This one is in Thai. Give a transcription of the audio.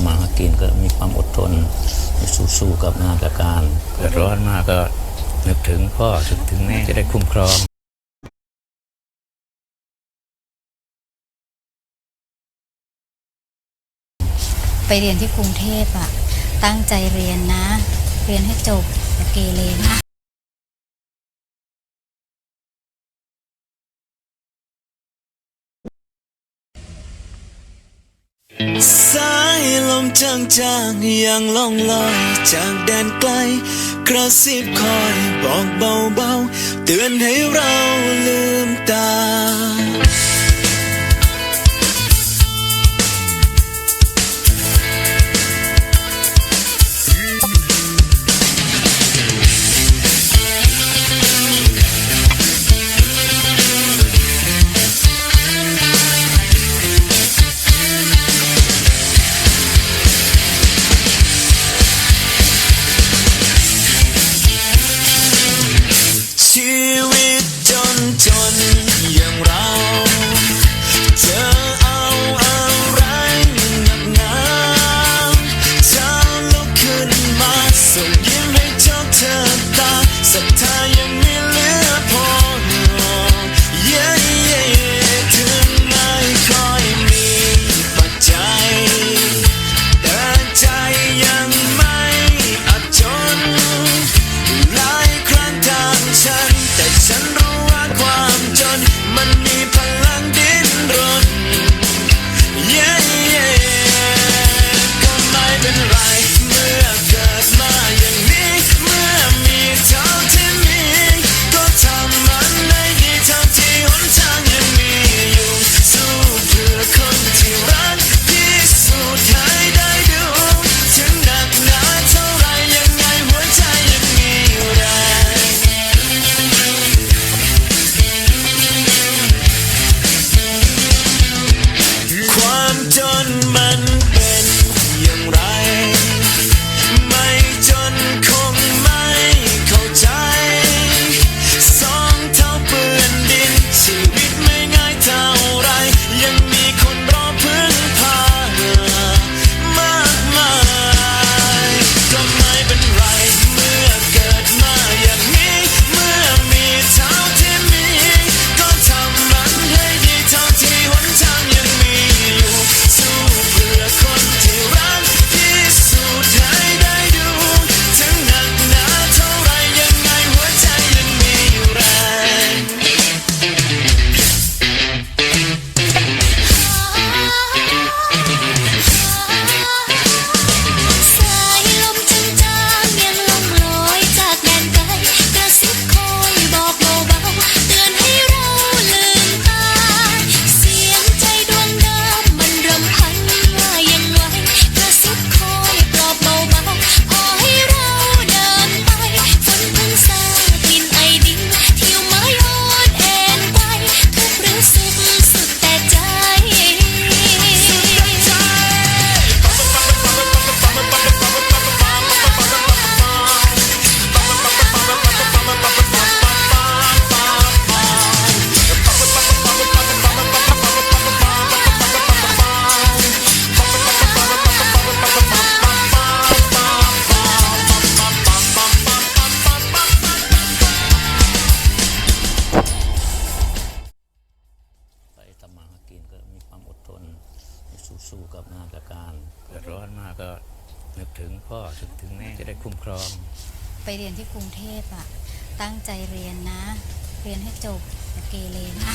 ำมาหากินก็มีความอดทนสู้ๆกับงานกับการเกิดร้อนมากก็นึกถึงพ่อถึงถึงแม่จะได้คุ้มครองไปเรียนที่กรุงเทพอะตั้งใจเรียนนะ เรียนให้จบเกเรนะสา มจางๆอยังล่องลอยจากแดนไกล กระซิบคอยบอกเบาๆ เตือนให้เราลืมตาึงพ่อถึงถึงแม่จะได้คุ้มครอง ไปเรียนที่กรุงเทพอะ ตั้งใจเรียนนะ เรียนให้จบเกเรนะ